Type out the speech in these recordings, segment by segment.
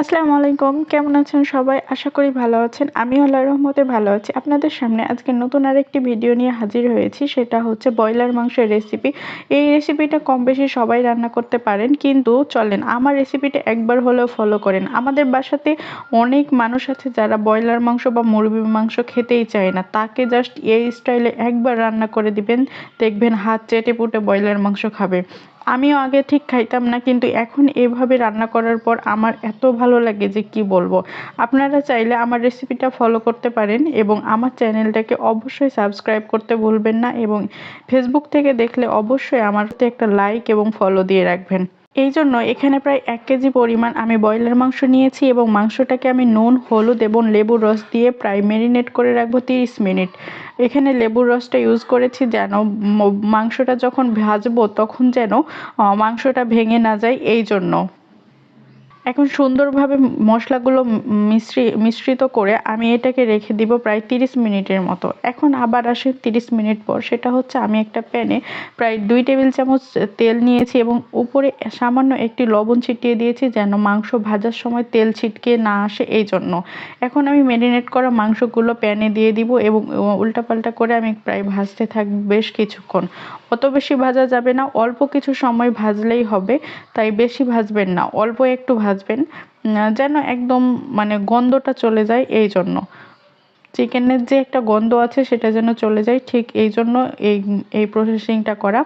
আসসালামু আলাইকুম। কেমন আছেন সবাই? আশা করি ভালো আছেন। আমি আল্লাহ রহমতে ভালো আছি। আপনাদের সামনে আজকে নতুন আরেকটি ভিডিও নিয়ে হাজির হয়েছি। সেটা হচ্ছে ব্রয়লার মাংসের রেসিপি। এই রেসিপিটা কম বেশি সবাই রান্না করতে পারেন, কিন্তু চলেন, আমার রেসিপিটা একবার হলেও ফলো করেন। আমাদের বাসাতে অনেক মানুষ আছে যারা ব্রয়লার মাংস বা মুরগির মাংস খেতেই চায় না। তাকে জাস্ট এই স্টাইলে একবার রান্না করে দিবেন, দেখবেন হাত চেটে পুটে ব্রয়লার মাংস খাবে। আমিও আগে ঠিক খাইতাম না, কিন্তু এখন এভাবে রান্না করার পর আমার এত ভালো লাগে যে কি বলব। আপনারা চাইলে আমার রেসিপিটা ফলো করতে পারেন এবং আমার চ্যানেলটাকে অবশ্যই সাবস্ক্রাইব করতে ভুলবেন না এবং ফেসবুক থেকে দেখলে অবশ্যই আমার একটা লাইক এবং ফলো দিয়ে রাখবেন। এই জন্য এখানে প্রায় এক কেজি পরিমাণ আমি ব্রয়লার মাংস নিয়েছি এবং মাংসটাকে আমি নুন, হলুদ এবং লেবুর রস দিয়ে প্রায় ম্যারিনেট করে রাখব তিরিশ মিনিট। এখানে লেবুর রসটা ইউজ করেছি যেন মাংসটা যখন ভাজবো তখন যেন মাংসটা ভেঙে না যায় এই জন্য এখন সুন্দরভাবে মশলাগুলো মিশ্রি, মিশ্রিত করে আমি এটাকে রেখে দিব প্রায় তিরিশ মিনিটের মতো। এখন আবার আসে তিরিশ মিনিট পর। সেটা হচ্ছে আমি একটা প্যানে প্রায় দুই টেবিল চামচ তেল নিয়েছি এবং উপরে সামান্য একটি লবণ ছিটিয়ে দিয়েছি যেন মাংস ভাজার সময় তেল ছিটকে না আসে এই জন্য। এখন আমি ম্যারিনেট করা মাংসগুলো প্যানে দিয়ে দিব এবং উল্টাপাল্টা করে আমি প্রায় ভাজতে থাকব বেশ কিছুক্ষণ। অত বেশি ভাজা যাবে না। অল্প কিছু সময় ভাজলেই হবে, তাই বেশি ভাজবেন না। অল্প একটু ভাজবেন যেন একদম মানে গন্ধটা চলে যায় এই জন্য। চিকেনের যে একটা গন্ধ আছে, সেটা যেন চলে যায়, ঠিক এই জন্য এই এই প্রসেসিংটা করা।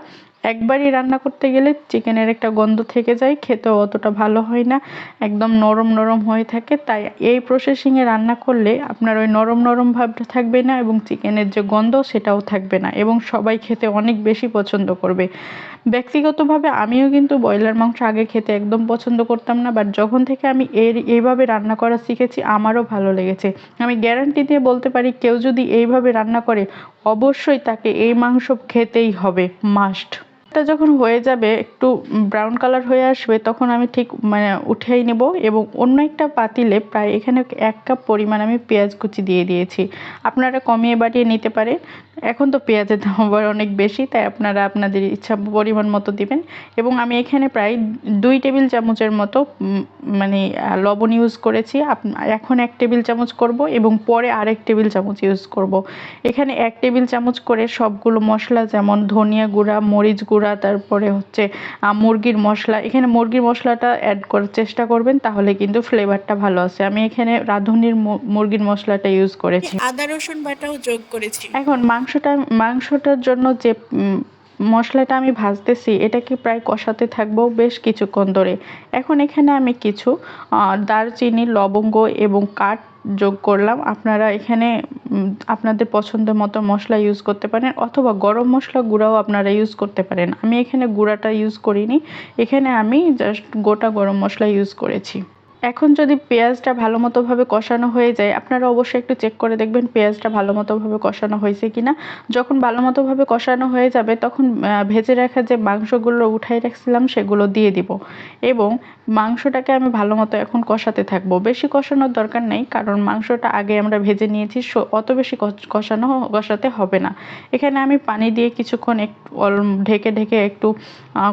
একবারই রান্না করতে গেলে চিকেনের একটা গন্ধ থেকে যায়, খেতেও অতটা ভালো হয় না, একদম নরম নরম হয়ে থাকে। তাই এই প্রসেসিংয়ে রান্না করলে আপনার ওই নরম নরম ভাবটা থাকবে না এবং চিকেনের যে গন্ধ সেটাও থাকবে না এবং সবাই খেতে অনেক বেশি পছন্দ করবে। ব্যক্তিগতভাবে আমিও কিন্তু ব্রয়লার মাংস আগে খেতে একদম পছন্দ করতাম না বাট যখন থেকে আমি এর এইভাবে রান্না করা শিখেছি, আমারও ভালো লেগেছে। আমি গ্যারান্টি দিয়ে বলতে পারি, কেউ যদি এইভাবে রান্না করে, অবশ্যই তাকে এই মাংস খেতেই হবে মাস্ট এটা যখন হয়ে যাবে, একটু ব্রাউন কালার হয়ে আসবে, তখন আমি ঠিক মানে উঠেই নেব এবং অন্য একটা পাতিলে প্রায় এখানে এক কাপ পরিমাণ আমি পেঁয়াজ কুচি দিয়ে দিয়েছি। আপনারা কমিয়ে বাড়িয়ে নিতে পারেন। এখন তো পেঁয়াজের দাম আবার অনেক বেশি, তাই আপনারা আপনাদের ইচ্ছা পরিমাণ মতো দিবেন এবং আমি এখানে প্রায় দুই টেবিল চামচের মতো মানে লবণ ইউজ করেছি। এখন এক টেবিল চামচ করব এবং পরে আরেক টেবিল চামচ ইউজ করব। এখানে এক টেবিল চামচ করে সবগুলো মশলা যেমন ধনিয়া গুঁড়া, মরিচ গুঁড়া গুঁড়া তারপরে হচ্ছে মুরগির মশলা। এখানে মুরগির মশলাটা অ্যাড করার চেষ্টা করবেন তাহলে কিন্তু ফ্লেভারটা ভালো আসে। আমি এখানে রাঁধুনির মুরগির মশলাটা ইউজ করেছি। আদা রসুন বাটাও যোগ করেছি। এখন মাংসটা মাংসটার জন্য যে মশলাটা আমি ভাজতেছি এটাকে প্রায় কষাতে থাকব? বেশ কিছুক্ষণ ধরে। এখন এখানে আমি কিছু দারচিনি, লবঙ্গ এবং কাঠ যোগ করলাম। আপনারা এখানে আপনাদের পছন্দ মতো মশলা ইউজ করতে পারেন অথবা গরম মশলা গুঁড়াও আপনারা ইউজ করতে পারেন। আমি এখানে গুঁড়াটা ইউজ করিনি। এখানে আমি জাস্ট গোটা গরম মশলা ইউজ করেছি। এখন যদি পেঁয়াজটা ভালো মতোভাবে কষানো হয়ে যায়, আপনারা অবশ্যই একটু চেক করে দেখবেন পেঁয়াজটা ভালো মতোভাবে কষানো হয়েছে কি না যখন ভালো মতোভাবে কষানো হয়ে যাবে, তখন ভেজে রাখা যে মাংসগুলো উঠাই রাখছিলাম, সেগুলো দিয়ে দিব। এবং মাংসটাকে আমি ভালো মতো এখন কষাতে থাকব। বেশি কষানোর দরকার নেই, কারণ মাংসটা আগে আমরা ভেজে নিয়েছি অত বেশি কষানো, কষাতে হবে না। এখানে আমি পানি দিয়ে কিছুক্ষণ একটু ঢেকে ঢেকে একটু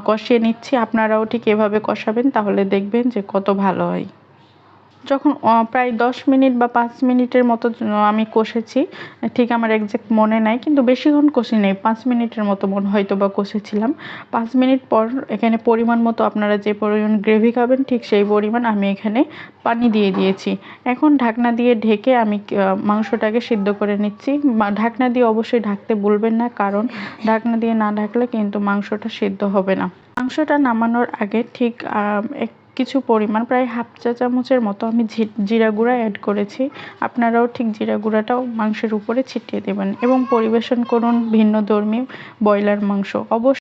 কষিয়ে নিচ্ছি। আপনারাও ঠিক এভাবে কষাবেন, তাহলে দেখবেন যে কত ভালো হয়। যখন প্রায় দশ মিনিট বা পাঁচ মিনিটের মতো আমি কষেছি, ঠিক আমার একজ্যাক্ট মনে নাই, কিন্তু বেশিক্ষণ কষি নেই, পাঁচ মিনিটের মতো মনে হয়তো বা কষেছিলাম। পাঁচ মিনিট পর এখানে পরিমাণ মতো আপনারা যে পরিমাণ গ্রেভি খাবেন, ঠিক সেই পরিমাণ আমি এখানে পানি দিয়ে দিয়েছি। এখন ঢাকনা দিয়ে ঢেকে আমি মাংসটাকে সিদ্ধ করে নিচ্ছি। ঢাকনা দিয়ে অবশ্যই ঢাকতে বলবেন না, কারণ ঢাকনা দিয়ে না ঢাকলে কিন্তু মাংসটা সিদ্ধ হবে না। মাংসটা নামানোর আগে ঠিক এক কিছু পরিমাণ, প্রায় হাফ চা চামচের মতো আমি জিরা গুঁড়া অ্যাড করেছি। আপনারাও ঠিক জিরা গুঁড়াটাও মাংসের উপরে ছিটিয়ে দেবেন এবং পরিবেশন করুন ভিন্ন ধর্মী ব্রয়লার মাংস। অবশ্যই